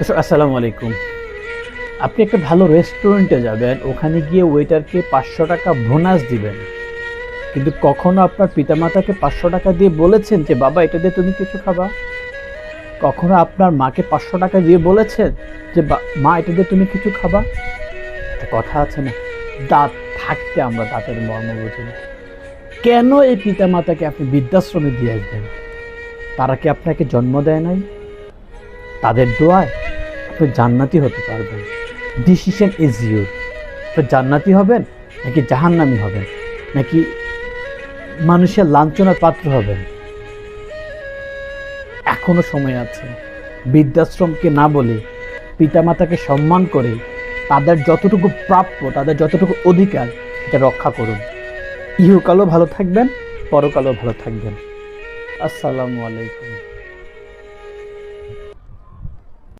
আসসালামু আলাইকুম আপনি একটা ভালো রেস্টুরেন্টে যাবেন, ওখানে গিয়ে ওয়েটারকে পাঁচশো টাকা বোনাস দিবেন। কিন্তু কখনো আপনার পিতামাতাকে পাঁচশো টাকা দিয়ে বলেছেন যে, বাবা, এটা দিয়ে তুমি কিছু খাবা? কখনো আপনার মাকে পাঁচশো টাকা দিয়ে বলেছেন যে মা, এটা দিয়ে তুমি কিছু খাবা? একটা কথা আছে না, দাঁত থাকতে আমরা দাঁতের মর্ম বুঝি না। কেন এই পিতামাতাকে আপনি বৃদ্ধাশ্রমে দিয়ে আসবেন? তারা কি আপনাকে জন্ম দেয় নাই? তাদের দোয়ায়? আপনি জান্নাতি হতে পারবেন। ডিসিশন ইজ ইউর তো জান্নাতি হবেন নাকি জাহান্নামি হবেন? নাকি মানুষের লাঞ্ছনার পাত্র হবেন? এখনও সময় আছে। বৃদ্ধাশ্রমকে না বলে পিতামাতাকে সম্মান করে তাদের যতটুকু প্রাপ্য, তাদের যতটুকু অধিকার এটা রক্ষা করুন। ইহকালও ভালো থাকবেন, পরকালও ভালো থাকবেন। আসসালামু আলাইকুম।